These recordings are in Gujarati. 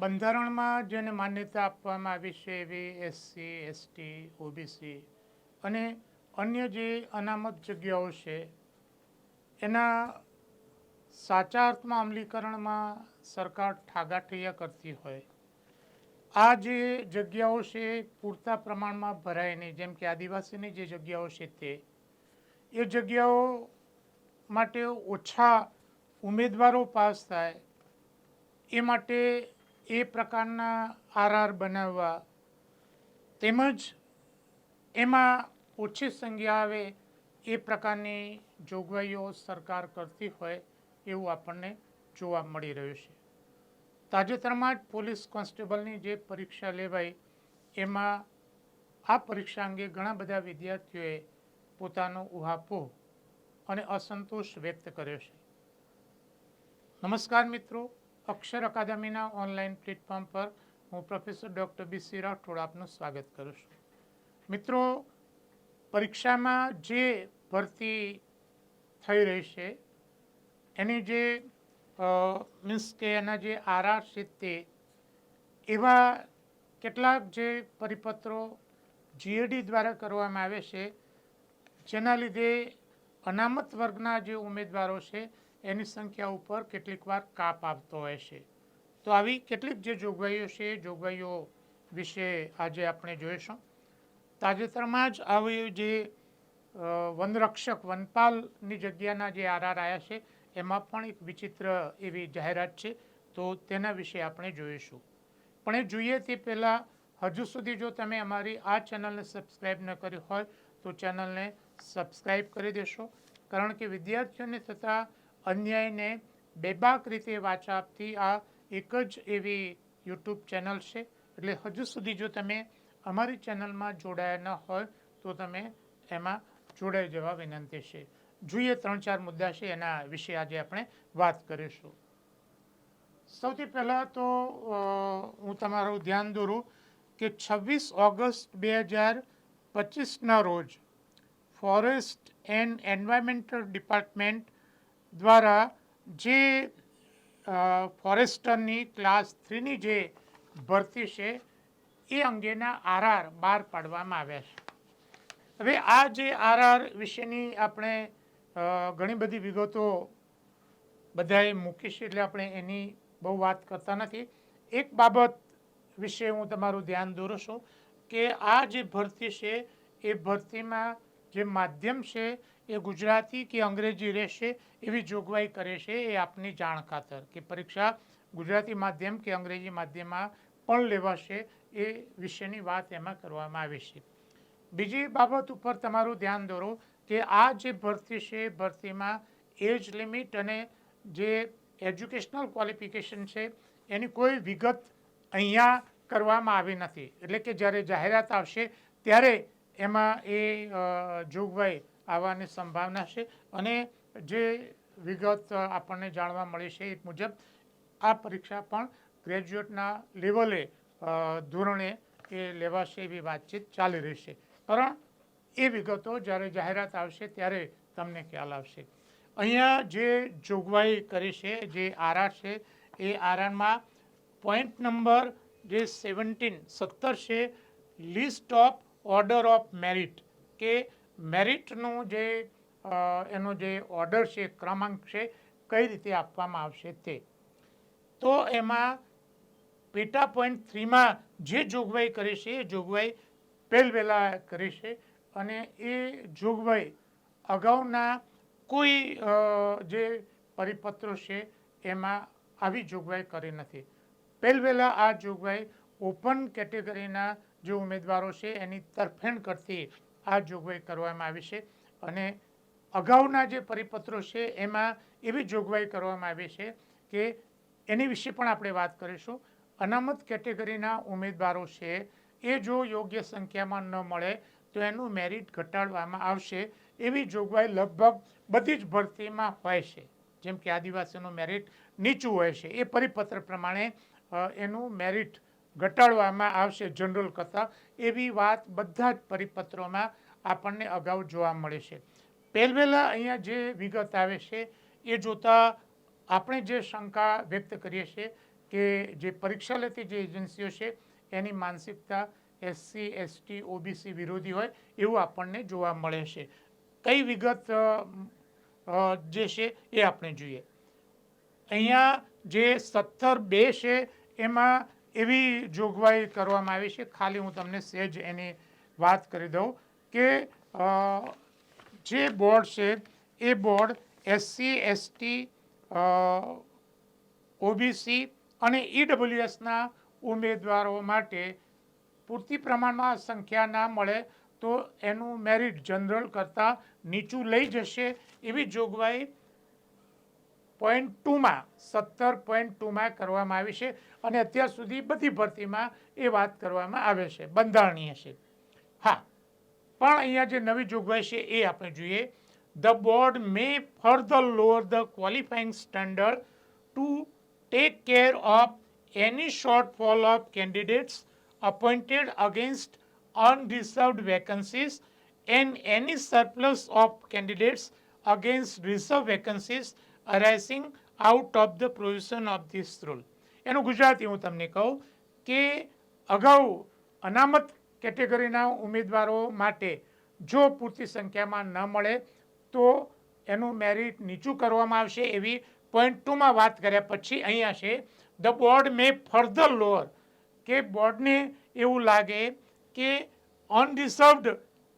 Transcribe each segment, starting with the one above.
બંધારણમાં જેને માન્યતા આપવામાં આવી છે એવી એસસી એસટી ઓબીસી અને અન્ય જે અનામત જગ્યાઓ છે, એના સાચા અર્થમાં અમલીકરણમાં સરકાર ઠાગાઠૈયા કરતી હોય. આ જે જગ્યાઓ છે પૂરતા પ્રમાણમાં ભરાય નહીં. જેમ કે આદિવાસીની જે જગ્યાઓ છે તે, એ જગ્યાઓ માટે ઓછા ઉમેદવારો પાસ થાય, એ માટે એ પ્રકારના આરઆર બનાવવા. તેમજ એમાં ઓછી સંખ્યા આવે એ પ્રકારની જોગવાઈઓ સરકાર કરતી હોય એવું આપણને જોવા મળી રહ્યું છે. તાજેતરમાં જ પોલીસ કોન્સ્ટેબલની જે પરીક્ષા લેવાઈ, એમાં આ પરીક્ષા અંગે ઘણા બધા વિદ્યાર્થીઓએ પોતાનો ઉહાપોહ અને અસંતોષ વ્યક્ત કર્યો છે. નમસ્કાર મિત્રો. અક્ષર અકાદમીના ઓનલાઈન પ્લેટફોર્મ પર હું professor doctor B C Rathod આપનું સ્વાગત કરું છું. મિત્રો, પરીક્ષામાં જે ભરતી થઈ રહી છે, એની જે મીન્સ કે એના જે આરઆર છે તે, એવા કેટલાક જે પરિપત્રો જીએડી દ્વારા કરવામાં આવે છે, જેના લીધે અનામત વર્ગના જે ઉમેદવારો છે એની સંખ્યા ઉપર કેટલીક વાર કાપ આવતો હોય છે. તો આવી કેટલીક જે જોગવાઈઓ છે, એ જોગવાઈઓ વિશે આજે આપણે જોઈશું. તાજેતરમાં જ આવી જે વનરક્ષક વનપાલની જગ્યાના જે આરઆર આવ્યા છે, એમાં પણ એક વિચિત્ર એવી જાહેરાત છે. તો તેના વિશે આપણે જોઈશું. પણ એ જોઈએ તે પહેલાં હજુ સુધી જો તમે અમારી આ ચેનલને સબસ્ક્રાઈબ ન કરી હોય, તો ચેનલને સબસ્ક્રાઈબ કરી દેશો. કારણ કે વિદ્યાર્થીઓને થતા અન્યાયને બેબાક રીતે વાચા આપતી આ એક જ એવી યુટ્યુબ ચેનલ છે. એટલે હજુ સુધી જો તમે અમારી ચેનલમાં જોડાયા ન હોય, તો તમે એમાં જોડાઈ જવા વિનંતી છે. જોઈએ ત્રણ ચાર મુદ્દા છે, એના વિશે આજે આપણે વાત કરીશું. સૌથી પહેલાં તો હું તમારું ધ્યાન દોરું કે છવ્વીસ ઓગસ્ટ બે હજાર પચીસના રોજ ફોરેસ્ટ એન્ડ એન્વાયરમેન્ટલ ડિપાર્ટમેન્ટ દ્વારા જે ફોરેસ્ટરની ક્લાસ થ્રીની જે ભરતી છે, એ અંગેના આરઆર બહાર પાડવામાં આવ્યા છે. હવે આ જે આરઆર વિશેની આપણે ઘણી બધી વિગતો બધાએ મૂકી છે, એટલે આપણે એની બહુ વાત કરતા નથી. એક બાબત વિશે હું તમારું ધ્યાન દોરું છું કે આ જે ભરતી છે, એ ભરતીમાં જે માધ્યમ છે એ ગુજરાતી કે અંગ્રેજી રહેશે એવી જોગવાઈ કરે છે એ આપની જાણ ખાતર કે પરીક્ષા ગુજરાતી માધ્યમ કે અંગ્રેજી માધ્યમમાં પણ લેવાશે એ વિશેની વાત એમાં કરવામાં આવી છે. બીજી બાબત ઉપર તમારું ધ્યાન દોરો કે આ જે ભરતી છે ભરતીમાં એજ લિમિટ અને જે એજ્યુકેશનલ ક્વોલિફિકેશન છે એની કોઈ વિગત અહીંયા કરવામાં આવી નથી. એટલે કે જ્યારે જાહેરાત આવશે ત્યારે એમાં એ જોગવાઈ આવવાની સંભાવના છે અને જે વિગત આપણને જાણવા મળી છે એ મુજબ આ પરીક્ષા પણ ગ્રેજ્યુએટના લેવલે ધોરણે એ લેવાશે એવી વાતચીત ચાલી રહી છે. પણ એ વિગતો જ્યારે જાહેરાત આવશે ત્યારે તમને ખ્યાલ આવશે. અહીંયા જે જોગવાઈ કરી છે, જે આરઆર છે, એ આરઆરમાં પોઈન્ટ નંબર જે સેવન્ટીન સત્તર છે list of order of merit કે મેરિટનું જે એનો જે ઓર્ડર છે, ક્રમાંક છે, કઈ રીતે આપવામાં આવશે તે. તો એમાં પેટા પોઈન્ટ થ્રીમાં જે જોગવાઈ કરી છે, એ જોગવાઈ પહેલવેલા કરી છે અને એ જોગવાઈ અગાઉના કોઈ જે પરિપત્રો છે, એમાં આવી જોગવાઈ કરી નથી. પહેલવેલા આ જોગવાઈ ઓપન કેટેગરીના જે ઉમેદવારો છે, એની તરફેણ કરતી આ જોગવાઈ કરવામાં આવી છે અને અગાઉના જે પરિપત્રો છે, એમાં એવી જોગવાઈ કરવામાં આવી છે કે એની વિશે પણ આપણે વાત કરીશું. અનામત કેટેગરીના ઉમેદવારો છે, એ જો યોગ્ય સંખ્યામાં ન મળે, તો એનું મેરિટ ઘટાડવામાં આવશે. એવી જોગવાઈ લગભગ બધી જ ભરતીમાં હોય છે. જેમ કે આદિવાસીનું મેરિટ નીચું હોય છે. એ પરિપત્ર પ્રમાણે એનું મેરિટ ઘટાડવામાં આવશે જનરલ કરતાં એવી વાત બધા જ પરિપત્રોમાં આપણને અગાઉ જોવા મળે છે. પહેલવેલા અહીંયા જે વિગત આવે છે, એ જોતાં આપણે જે શંકા વ્યક્ત કરીએ છીએ કે જે પરીક્ષા લેતી જે એજન્સીઓ છે, એની માનસિકતા એસસી, એસટી, ઓબીસી વિરોધી હોય એવું આપણને જોવા મળે છે. કઈ વિગત જે છે એ આપણે જોઈએ. અહીંયા જે સત્તર બે છે, એમાં એવી જોગવાઈ કરવામાં આવી છે. ખાલી હું તમને સહેજ એની વાત કરી દઉં કે જે બોર્ડ છે, એ બોર્ડ એસસી એસટી ઓબીસી અને ઈડબ્લ્યુએસના ઉમેદવારો માટે પૂરતી પ્રમાણમાં સંખ્યા ના મળે તો એનું મેરિટ જનરલ કરતાં નીચું લઈ જશે એવી જોગવાઈ પોઈન્ટ ટુમાં, સત્તર પોઈન્ટ ટુમાં કરવામાં આવી છે અને અત્યાર સુધી બધી ભરતીમાં એ વાત કરવામાં આવે છે, બંધારણીય છે. હા, પણ અહીંયા જે નવી જોગવાઈ છે એ આપણે જોઈએ. The board may further lower the qualifying standard to take care of any shortfall of candidates appointed against unreserved vacancies and any surplus of candidates against reserved vacancies arising out of the provision of this rule એનું ગુજરાતી હું તમને કહું કે અગાઉ અનામત કેટેગરીના ઉમેદવારો માટે જો પૂરતી સંખ્યામાં ન મળે, તો એનું મેરિટ નીચું કરવામાં આવશે એવી પોઈન્ટ ટુમાં વાત કર્યા પછી અહીંયા છે the board may further lower કે બોર્ડને એવું લાગે કે અનરિઝર્વડ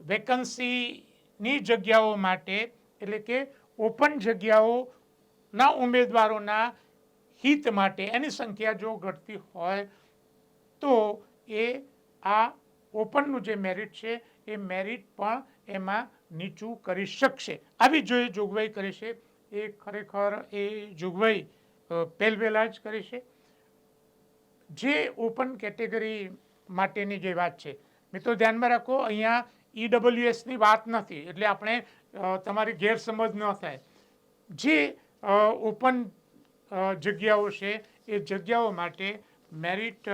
વેકન્સીની જગ્યાઓ માટે, એટલે કે ઓપન જગ્યાઓના ઉમેદવારોના હિત માટે એની સંખ્યા જો ઘટતી હોય તો એ આ ઓપનનું જે મેરિટ છે, એ મેરિટ પણ એમાં નીચું કરી શકશે. આવી જો એ જોગવાઈ કરી છે. એ ખરેખર એ જોગવાઈ પહેલવેલા જ કરી છે. જે ઓપન કેટેગરી માટેની જે વાત છે, મિત્રો ધ્યાનમાં રાખો, અહીંયા ઈડબ્લ્યુએસની વાત નથી. એટલે આપણે તમારી ગેરસમજ ન થાય. જે ઓપન જગ્યાઓ છે. એ જગ્યાઓ માટે મેરિટ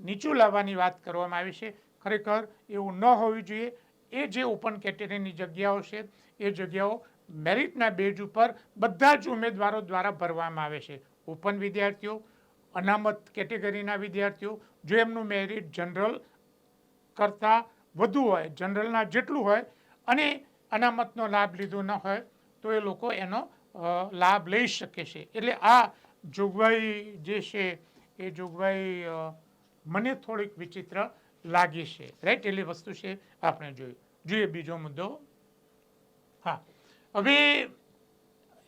નીચું લાવવાની વાત કરવામાં આવી છે. ખરેખર એવું ન હોવું જોઈએ. એ જે ઓપન કેટેગરીની જગ્યાઓ છે, એ જગ્યાઓ મેરિટના બેઝ ઉપર બધા જ ઉમેદવારો દ્વારા ભરવામાં આવે છે. ઓપન વિદ્યાર્થીઓ, અનામત કેટેગરીના વિદ્યાર્થીઓ, જો એમનું મેરિટ જનરલ કરતાં વધુ હોય, જનરલના જેટલું હોય અને અનામતનો લાભ લીધો ન હોય, તો એ લોકો એનો લાભ લઈ શકે છે. એટલે આ જોગવાઈ જે છે, એ જોગવાઈ મને થોડીક વિચિત્ર લાગી છે. રાઈટ એટલી વસ્તુ છે, આપણે જોયું. જોઈએ બીજો મુદ્દો. હા. હવે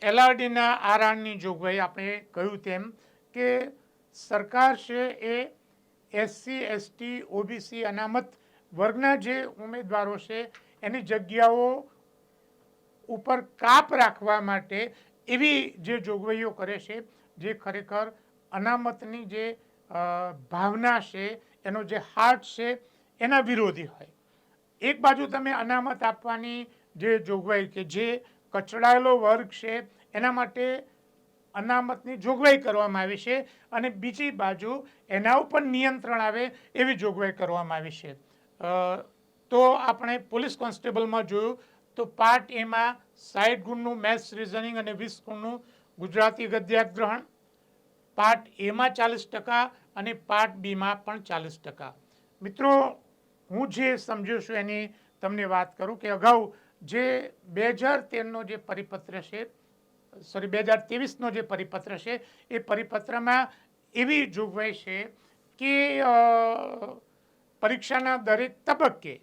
એલઆરડીના આરઆરની જોગવાઈ આપણે કહ્યું તેમ કે સરકાર છે, એ એસસી એસટી ઓબીસી અનામત વર્ગના જે ઉમેદવારો છે, એની જગ્યાઓ ઉપર કાપ રાખવા માટે એવી જે જોગવાઈઓ કરે છે, જે ખરેખર અનામતની જે ભાવના છે, એનો જે હાર્ટ છે, એના વિરોધી હોય. એક બાજુ તમે અનામત આપવાની જે જોગવાઈ કે જે કચડાયેલો વર્ગ છે, એના માટે અનામતની જોગવાઈ કરવામાં આવી છે અને બીજી બાજુ એના ઉપર નિયંત્રણ આવે એવી જોગવાઈ કરવામાં આવી છે. તો આપણે પોલીસ કોન્સ્ટેબલમાં જોયું તો પાર્ટ એમાં સાઠ ગુણનું મેથ્સ રિઝનિંગ અને વીસ ગુણનું ગુજરાતી ગદ્યાગ્રહણ, પાર્ટ એમાં ચાલીસ ટકા અને પાર્ટ બીમાં પણ ચાલીસ ટકા. મિત્રો, હું જે સમજુ છું એની તમને વાત કરું કે અગાઉ જે બે હજાર તેરનો જે પરિપત્ર છે સોરી બે હજાર ત્રેવીસનો જે પરિપત્ર છે, એ પરિપત્રમાં એવી જોગવાઈ છે કે પરીક્ષાના દરેક તબક્કે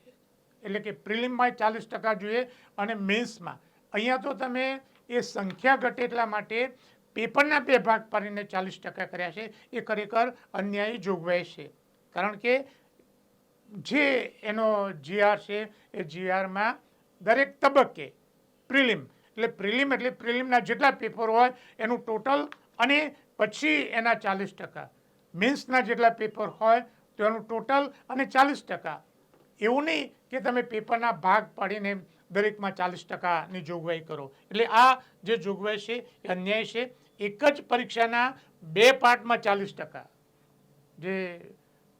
એટલે કે પ્રિલિમમાં ચાલીસ ટકા જોઈએ અને મેન્સમાં. અહીંયા તો તમે એ સંખ્યા ઘટે એટલા માટે પેપરના બે ભાગ પાડીને ચાલીસ ટકા કર્યા છે. એ ખરેખર અન્યાયી જોગવાઈ છે. કારણ કે જે એનો જીઆર છે એ જીઆરમાં દરેક તબક્કે પ્રિલિમ, એટલે પ્રિલિમ એટલે પ્રિલિમના જેટલા પેપર હોય એનું ટોટલ અને પછી એના ચાલીસ ટકા. મેન્સના જેટલા પેપર હોય તો એનું ટોટલ અને ચાલીસ ટકા. એવું નહીં કે તમે પેપરના ભાગ પાડીને દરેકમાં ચાલીસ ટકાની જોગવાઈ કરો. એટલે આ જે જોગવાઈ છે, એ અન્યાય છે. એક જ પરીક્ષાના બે પાર્ટમાં ચાલીસ ટકા. જે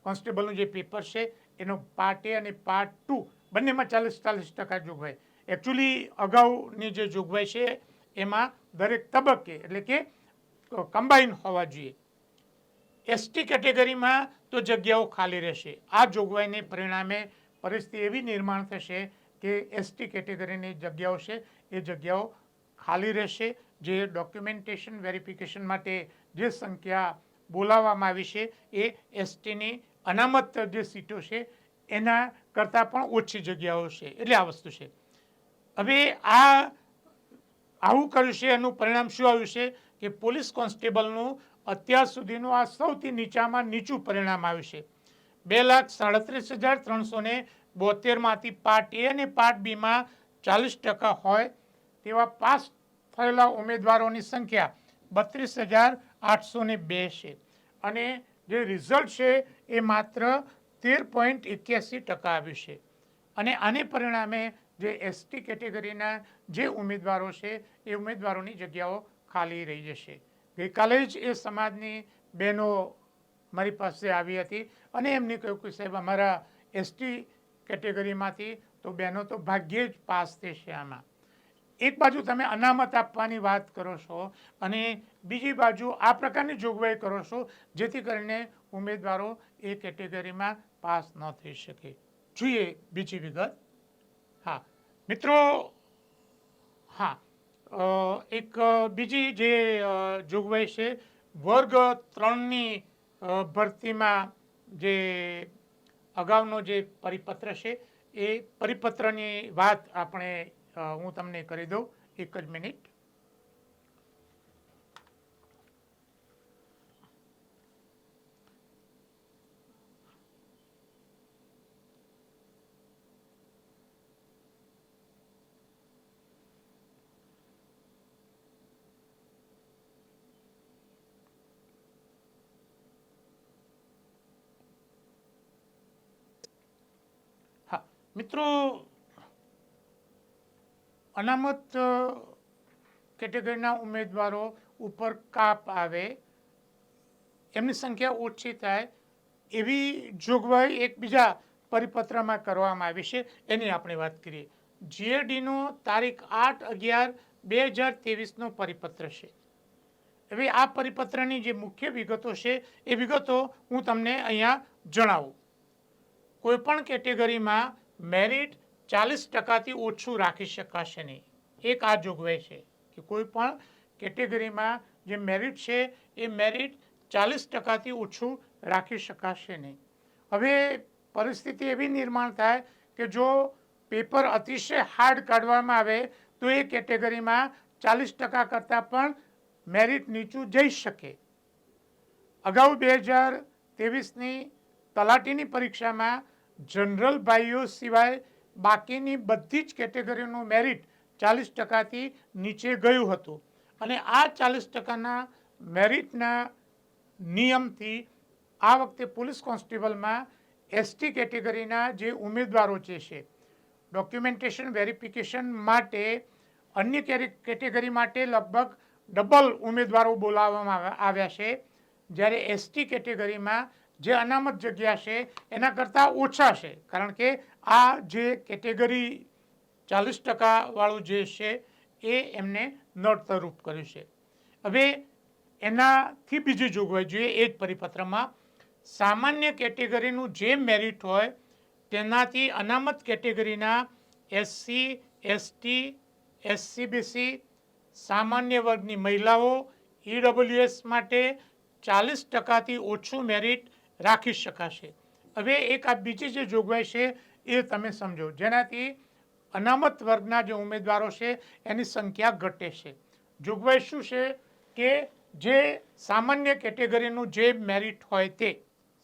કોન્સ્ટેબલનું જે પેપર છે, એનો પાર્ટ એ અને પાર્ટ ટુ બંનેમાં ચાલીસ ચાલીસ ટકા જોગવાઈ. એકચ્યુઅલી અગાઉની જે જોગવાઈ છે, એમાં દરેક તબક્કે, એટલે કે કમ્બાઈન હોવા જોઈએ. એસટી કેટેગરીમાં તો જગ્યાઓ ખાલી રહેશે. આ જોગવાઈને પરિણામે પરિસ્થિતિ એવી નિર્માણ થશે કે એસટી કેટેગરીની જગ્યાઓ છે, એ જગ્યાઓ ખાલી રહેશે, જે ડોક્યુમેન્ટેશન વેરિફિકેશન માટે જે સંખ્યા બોલાવવામાં આવી છે, એ એસટીની અનામત જે સીટો છે, એના કરતાં પણ ઓછી જગ્યાઓ છે, એટલે આ વસ્તુ છે. હવે આ, આવું કર્યું છે, એનું પરિણામ શું આવ્યું છે, કે પોલીસ કોન્સ્ટેબલનું અત્યાર સુધીનું આ સૌથી નીચામાં નીચું પરિણામ આવ્યું છે. બે લાખ સાડત્રીસ હજાર ત્રણસો ને બોતેરમાંથી પાર્ટ એ અને પાર્ટ બીમાં ચાલીસ ટકા હોય તેવા પાસ થયેલા ઉમેદવારોની સંખ્યા બત્રીસ હજાર આઠસો બે છે અને જે રિઝલ્ટ છે એ માત્ર તેર પોઈન્ટ એક્યાસી ટકા આવ્યું છે. અને આને પરિણામે જે એસટી કેટેગરીના જે ઉમેદવારો છે એ ઉમેદવારોની જગ્યાઓ ખાલી રહી જશે. ગઈકાલે જ એ સમાજની બહેનો મારી પાસે આવી હતી અને એમને કહ્યું કે સાહેબ, અમારા એસટી કેટેગરીમાંથી તો બહેનો તો ભાગ્યે જ પાસ થશે આમાં. એક બાજુ તમે અનામત આપવાની વાત કરો છો અને બીજી બાજુ આ પ્રકારની જોગવાઈ કરો છો જેથી કરીને ઉમેદવારો એ કેટેગરીમાં પાસ ન થઈ શકે. જોઈએ બીજી વિગત. હા, મિત્રો, હા એક બીજી જે જોગવાઈ છે, વર્ગ ત્રણની ભરતીમાં જે અગાઉનો જે પરિપત્ર છે, એ પરિપત્રની વાત આપણે હું તમને કરી દઉં. એક જ મિનિટ હા મિત્રો, અનામત કેટેગરીના ઉમેદવારો ઉપર કાપ આવે, એમની સંખ્યા ઓછી થાય, એવી જોગવાઈ એક બીજા પરિપત્રમાં કરવામાં આવી છે, એની આપણે વાત કરીએ. જીએડીનો તારીખ આઠ અગિયાર બે હજાર ત્રેવીસનો પરિપત્ર છે. હવે આ પરિપત્રની જે મુખ્ય વિગતો છે, એ વિગતો હું તમને અહીંયા જણાવું. કોઈપણ કેટેગરીમાં મેરિટ ચાલીસ ટકાથી ઓછું રાખી શકાશે નહીં. એક આ જોગવાઈ છે કે કોઈ પણ કેટેગરીમાં જે મેરિટ છે, એ મેરિટ ચાલીસ ટકાથી ઓછું રાખી શકાશે નહીં. હવે પરિસ્થિતિ એવી નિર્માણ થાય કે જો પેપર અતિશય હાર્ડ કાઢવામાં આવે, તો એ કેટેગરીમાં ચાલીસ ટકા કરતાં પણ મેરિટ નીચું જઈ શકે. અગાઉ બે હજાર ત્રેવીસની તલાટીની પરીક્ષામાં જનરલ ભાઈઓ સિવાય બાકીની બધી જ કેટેગરીનું મેરિટ ચાલીસ ટકાથી નીચે ગયું હતું. અને આ ચાલીસ ટકાના મેરિટના નિયમથી આ વખતે પોલીસ કોન્સ્ટેબલમાં એસટી કેટેગરીના જે ઉમેદવારો જે છે ડોક્યુમેન્ટેશન વેરિફિકેશન માટે, અન્ય કેટેગરી માટે લગભગ ડબલ ઉમેદવારો બોલાવવામાં આવ્યા- છે. જ્યારે એસટી કેટેગરીમાં જે અનામત જગ્યા છે, એના કરતાં ઓછા છે. કારણ કે આ જે કેટેગરી ચાલીસ ટકાવાળું જે છે, એ એમને નડતરરૂપ કર્યું છે. હવે એનાથી બીજી જોગવાઈ જોઈએ એ જ પરિપત્રમાં. સામાન્ય કેટેગરીનું જે મેરિટ હોય, તેનાથી અનામત કેટેગરીના એસસી, એસટી, એસસીબીસી, સામાન્ય વર્ગની મહિલાઓ ઈડબ્લ્યુએસ માટે ચાલીસ ટકાથી ઓછું મેરિટ રાખી શકાશે. હવે એક આ બીજી જે જોગવાઈ છે, એ તમે સમજો. જેનાથી અનામત વર્ગના જે ઉમેદવારો છે, એની સંખ્યા ઘટે છે. જોગવાઈ શું છે કે જે સામાન્ય કેટેગરીનું જે મેરિટ હોય તે,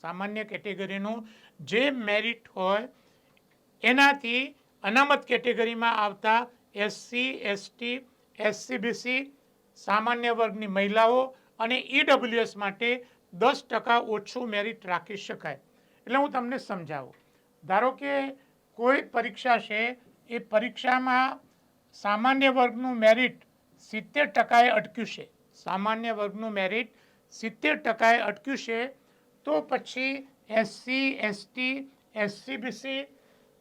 સામાન્ય કેટેગરીનું જે મેરિટ હોય, એનાથી અનામત કેટેગરીમાં આવતા એસસી એસટી એસસીબીસી સામાન્ય વર્ગની મહિલાઓ અને ઈડબ્લ્યુએસ માટે દસ ટકા ઓછું મેરિટ રાખી શકાય. એટલે હું તમને સમજાવું. ધારો કે કોઈ પરીક્ષા છે, એ પરીક્ષામાં સામાન્ય વર્ગનું મેરિટ સિત્તેર ટકાએ અટક્યું છે. સામાન્ય વર્ગનું મેરિટ સિત્તેર ટકાએ અટક્યું છે, તો પછી એસસી એસટી એસસીબીસી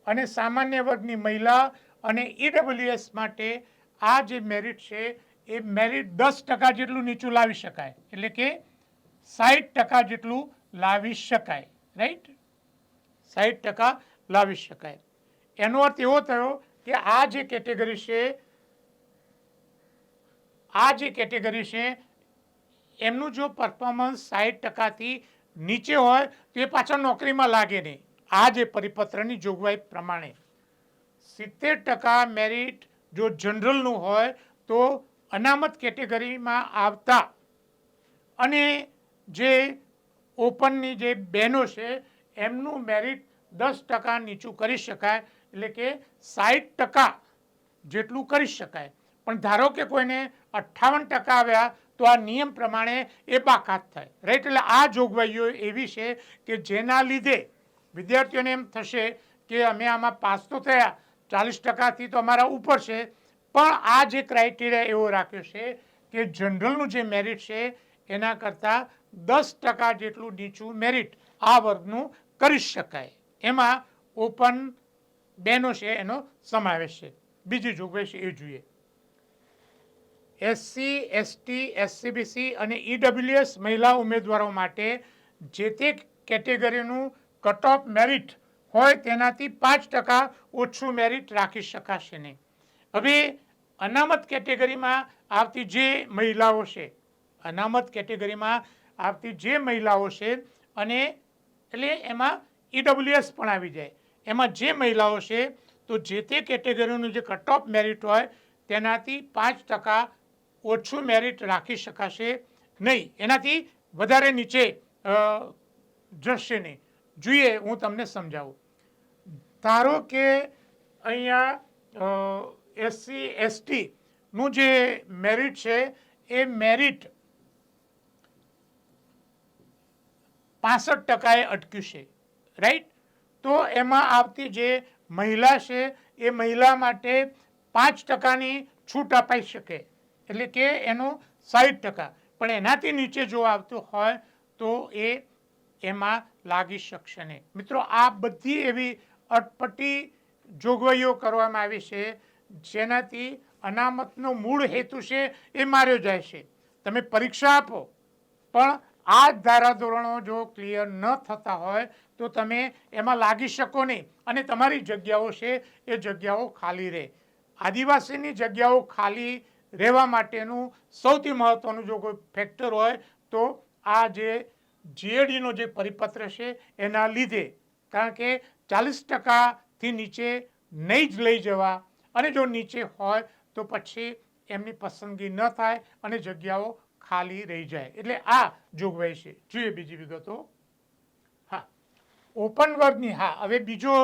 અને સામાન્ય વર્ગની મહિલા અને ઈડબ્લ્યુએસ માટે આ જે મેરિટ છે, એ મેરિટ દસ ટકા જેટલું નીચું લાવી શકાય. એટલે કે સાઠ ટકા જેટલું લાવી શકાય રાઈટ સાઠ ટકા લાવી શકાય. એનો અર્થ એવો થયો કે આ જે કેટેગરી છે, આ જે કેટેગરી છે, એમનું જો પરફોર્મન્સ સાઠ ટકાથી નીચે હોય, તો એ પાછળ નોકરીમાં લાગે નહીં. આ જે પરિપત્રની જોગવાઈ પ્રમાણે. સિત્તેર ટકા મેરિટ જો જનરલનું હોય, તો અનામત કેટેગરીમાં આવતા. અને જે ઓપનની જે બહેનો છે, એમનું મેરિટ દસ ટકા નીચું કરી શકાય, એટલે કે સાઠ ટકા જેટલું કરી શકાય. પણ ધારો કે કોઈને અઠ્ઠાવન ટકા આવ્યા, તો આ નિયમ પ્રમાણે એ બાકાત થાય. રાઈટ એટલે આ જોગવાઈઓ એવી છે કે જેના લીધે વિદ્યાર્થીઓને એમ થશે કે અમે આમાં પાસ તો થયા, ચાલીસ ટકાથી તો અમારા ઉપર છે. પણ આ જે ક્રાઇટેરિયા એવો રાખ્યો છે કે જનરલનું જે મેરિટ છે, એના કરતાં દસ ટકા જેટલું નીચું મેરિટ આ વર્ગનું કરી શકાય. એમાં ઓપન બેનો છે, એનો સમાવેશ છે. બીજી જોગવાઈ છે, એ જોઈએ. એસસી એસટી એસસીબીસી અને ઈડબ્લ્યુએસ મહિલા ઉમેદવારો માટે જે તે કેટેગરીનું કટ ઓફ મેરિટ હોય તેનાથી પાંચ ટકા ઓછું મેરિટ રાખી શકાશે નહીં. હવે અનામત કેટેગરીમાં આવતી જે મહિલાઓ છે, અનામત કેટેગરીમાં આવતી જે મહિલાઓ છે અને એટલે એમાં ઈડબ્લ્યુએસ પણ આવી જાય. એમાં જે મહિલાઓ છે, તો જે તે કેટેગરીનું જે કટ ઓફ મેરિટ હોય, તેનાથી પાંચ ટકા ઓછું મેરિટ રાખી શકાશે નહીં. એનાથી વધારે નીચે જશે નહીં. જોઈએ, હું તમને સમજાવું. ધારો કે અહીંયા એસસી એસટીનું જે મેરિટ છે, એ મેરિટ પાસઠ ટકાએ અટક્યું છે રાઈટ તો એમાં આવતી જે મહિલા છે, એ મહિલા માટે પાંચ ટકાની છૂટ અપાઈ શકે, એટલે કે એનું સાઠ ટકા. પણ એનાથી નીચે જો આવતું હોય, તો એ એમાં લાગી શકશે નહીં. મિત્રો, આ બધી એવી અટપટી જોગવાઈઓ કરવામાં આવી છે, જેનાથી અનામતનો મૂળ હેતુ છે, એ માર્યો જાય છે. તમે પરીક્ષા આપો, પણ આ ધારાધોરણો જો ક્લિયર ન થતા હોય, તો તમે એમાં લાગી શકો નહીં. અને તમારી જગ્યાઓ છે, એ જગ્યાઓ ખાલી રહે. આદિવાસીની જગ્યાઓ ખાલી રહેવા માટેનું સૌથી મહત્ત્વનું જો કોઈ ફેક્ટર હોય, તો આ જે જીએડીનો જે પરિપત્ર છે, એના લીધે. કારણ કે ચાલીસ ટકાથી નીચે નહીં જ લઈ જવા. અને જો નીચે હોય, તો પછી એમની પસંદગી ન થાય અને જગ્યાઓ ખાલી રહી જાય. એટલે આ જોગવાઈ છે. જોઈએ બીજી વિગતો. હા. ઓપન વર્ગની હા, હવે બીજો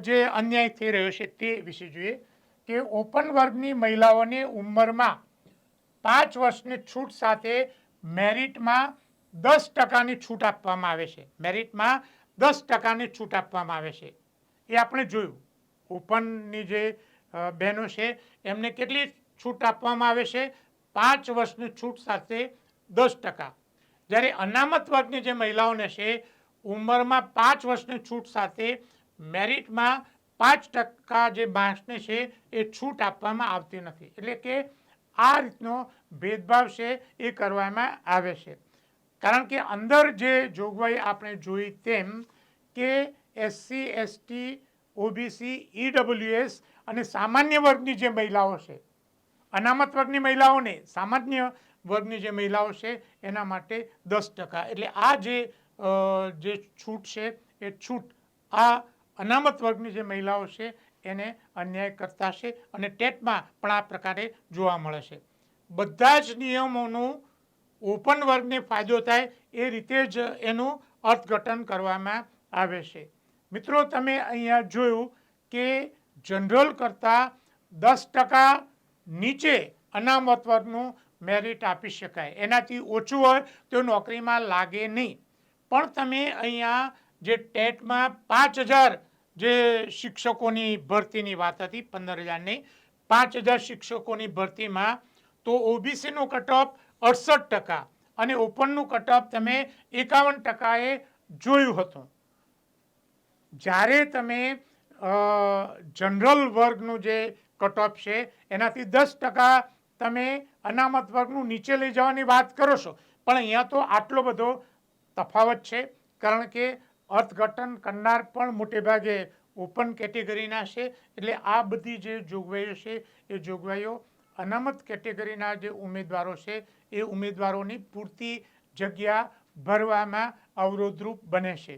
જે અન્યાય થઈ રહ્યો છે તે વિશે જોઈએ. કે ઓપન વર્ગની મહિલાઓને ઉંમરમાં પાંચ વર્ષની છૂટ સાથે મેરિટમાં દસ ટકાની છૂટ આપવામાં આવે છે. મેરિટમાં દસ ટકાની છૂટ આપવામાં આવે છે. એ આપણે જોયું. ઓપનની જે બહેનો છે, એમને કેટલી છૂટ આપવામાં આવે છે? પાંચ વર્ષની છૂટ સાથે દસ ટકા. જ્યારે અનામત વર્ગની જે મહિલાઓને છે, ઉંમરમાં પાંચ વર્ષની છૂટ સાથે મેરિટમાં પાંચ ટકા જે માર્ક્સને છે, એ છૂટ આપવામાં આવતી નથી. એટલે કે આ રીતનો ભેદભાવ છે, એ કરવામાં આવે છે. કારણ કે અંદર જે જોગવાઈ આપણે જોઈ તેમ કે એસસી એસટી ઓબીસી ઈડબ્લ્યુએસ અને સામાન્ય વર્ગની જે મહિલાઓ છે અનામત વર્ગની મહિલાઓને, સામાન્ય વર્ગની જે મહિલાઓ છે, એના માટે દસ ટકા. એટલે આ જે જે છૂટ છે, એ છૂટ આ અનામત વર્ગની જે મહિલાઓ છે, એને અન્યાય કરતા છે અને ટેટમાં પણ આ પ્રકારે જોવા મળે છે. બધા જ નિયમોનું ઓપન વર્ગને ફાયદો થાય એ રીતે જ એનું અર્થઘટન કરવામાં આવે છે. મિત્રો, તમે અહીંયા જોયું કે જનરલ કરતાં દસ ટકા નીચે અનામત વર્ગનું મેરિટ આપી શકાય. એનાથી ઓછું હોય તો નોકરીમાં લાગે નહીં. પણ તમે અહીંયા જે ટેટમાં પાંચ હજાર જે શિક્ષકોની ભરતીની વાત હતી, પંદર હજારની પાંચ હજાર શિક્ષકોની ભરતીમાં તો ઓબીસીનું કટઓફ અડસઠ ટકા અને ઓપનનું કટઓફ તમે એકાવન ટકાએ જોયું હતું. જ્યારે તમે જનરલ વર્ગનું જે કટઓફ છે. એનાથી દસ ટકા તમે અનામત વર્ગનું નીચે લઈ જવાની વાત કરો છો. પણ અહીંયા તો આટલો બધો તફાવત છે. કારણ કે અર્થઘટન કરનાર પણ મોટેભાગે ઓપન કેટેગરીના છે. એટલે આ બધી જે જોગવાઈઓ છે, એ જોગવાઈઓ અનામત કેટેગરીના જે ઉમેદવારો છે, એ ઉમેદવારોની પૂરતી જગ્યા ભરવામાં અવરોધરૂપ બને છે.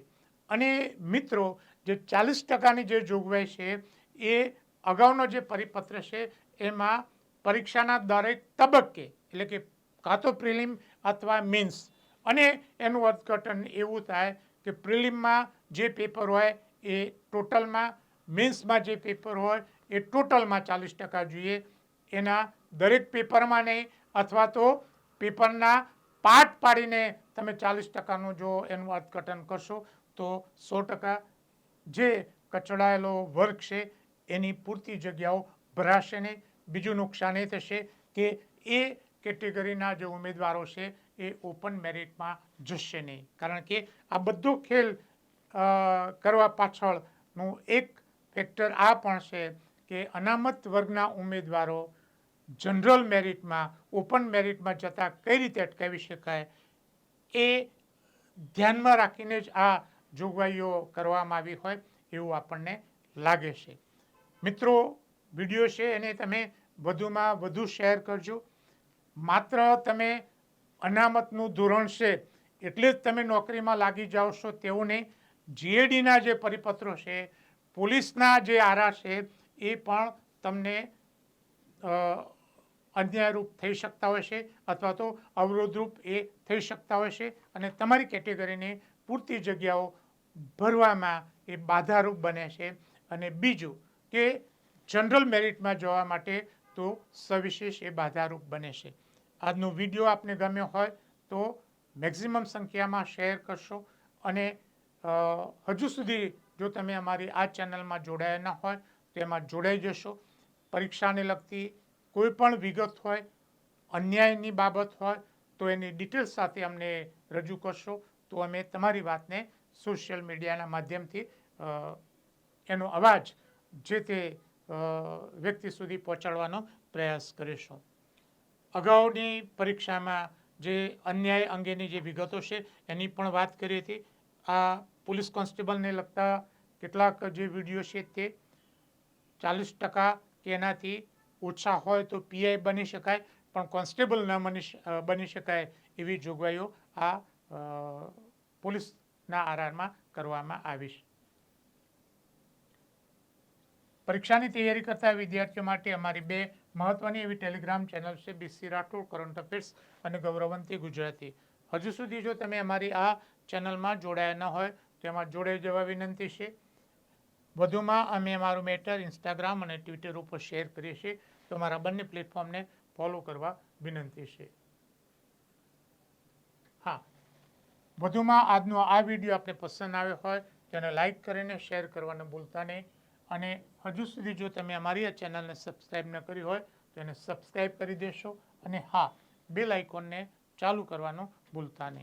અને મિત્રો, જે ચાલીસ ટકાની જે જોગવાઈ છે, એ અગાઉનો જે પરિપત્ર છે, એમાં પરીક્ષાના દરેક તબક્કે, એટલે કે કાં તો પ્રિલિમ અથવા મીન્સ, અને એનું અર્થઘટન એવું થાય કે પ્રિલિમમાં જે પેપર હોય એ ટોટલમાં, મીન્સમાં જે પેપર હોય એ ટોટલમાં ચાલીસ ટકા જોઈએ. એના દરેક પેપરમાં નહીં, અથવા તો પેપરના પાર્ટ પાડીને તમે ચાલીસ ટકાનું જો એનું અર્થઘટન કરશો, તો સો ટકા જે કચડાયેલો વર્ગ છે એની પૂરતી જગ્યાઓ ભરાશે નહીં. બીજું નુકસાન એ થશે કે એ કેટેગરીના જે ઉમેદવારો છે એ ઓપન મેરિટમાં જશે નહીં. કારણ કે આ બધો ખેલ કરવા પાછળનું એક ફેક્ટર આ પણ છે કે અનામત વર્ગના ઉમેદવારો જનરલ મેરિટમાં, ઓપન મેરિટમાં જતાં કઈ રીતે અટકાવી શકાય એ ધ્યાનમાં રાખીને જ આ જોગવાઈઓ કરવામાં આવી હોય એવું આપણને લાગે છે. મિત્રો વીડિયો છે એને તમે વધુમાં વધુ શેર કરજો. માત્ર તમે અનામતનું ધોરણ છે એટલે જ તમે નોકરીમાં લાગી જાઓ છો તેવું નહીં. જીએડીના જે પરિપત્રો છે, પોલીસના જે આરા છે, એ પણ તમને અન્યાયરૂપ થઈ શકતા હોય છે અથવા તો અવરોધરૂપ એ થઈ શકતા હોય છે અને તમારી કેટેગરીની પૂરતી જગ્યાઓ ભરવામાં એ બાધારૂપ બને છે. અને બીજું કે જનરલ મેરિટમાં જવા માટે તો સવિશેષ એ બાધારૂપ બને છે. આજનો વીડિયો આપને ગમ્યો હોય તો મેક્ઝિમમ સંખ્યામાં શેર કરશો અને હજુ સુધી જો તમે અમારી આ ચેનલમાં જોડાયા ન હોય તો એમાં જોડાઈ જશો. પરીક્ષાને લગતી કોઈ પણ વિગત હોય, અન્યાયની બાબત હોય તો એની ડિટેલ્સ સાથે અમને રજૂ કરશો. તો અમે તમારી વાતને સોશિયલ મીડિયાના માધ્યમથી એનો અવાજ જે તે વ્યક્તિ સુધી પહોંચાડવાનો પ્રયાસ કરીશું. અગાઉની પરીક્ષામાં જે અન્યાય અંગેની જે વિગતો છે, એની પણ વાત કરી હતી. આ પોલીસ કોન્સ્ટેબલને લગતા કેટલાક જે વીડિયો છે તે ચાલીસ ટકા કે એનાથી ઓછા હોય તો પીઆઈ બની શકાય, પણ કોન્સ્ટેબલ ન બની બની શકાય એવી જોગવાઈઓ આ પોલીસના આરારમાં કરવામાં આવી છે. પરીક્ષાની તૈયારી કરતા વિદ્યાર્થીઓ માટે અમારી બે મહત્વની એવી ટેલિગ્રામ ચેનલ છે બીસી રાઠોડ કરંટ અફેર્સ અને ગૌરવંતી ગુજરાતી. હજુ સુધી જો તમે અમારી આ ચેનલમાં જોડાયા ન હોય, તો એમાં જોડાઈ જવા વિનંતી છે. વધુમાં અમે અમારું મેટર ઇન્સ્ટાગ્રામ અને ટ્વિટર ઉપર શેર કરીએ છીએ, તો અમારા બંને પ્લેટફોર્મને ફોલો કરવા વિનંતી છે. હા, વધુમાં આજનો આ વીડિયો આપને પસંદ આવ્યો હોય તેને લાઈક કરીને શેર કરવાનું ભૂલતા નહીં. અને હજુ સુધી જો તમે અમારી આ ચેનલને સબસ્ક્રાઈબ ન કરી હોય, તો એને સબસ્ક્રાઈબ કરી દેશો અને હા, બેલ આઇકોનને ચાલુ કરવાનું ભૂલતા નહીં.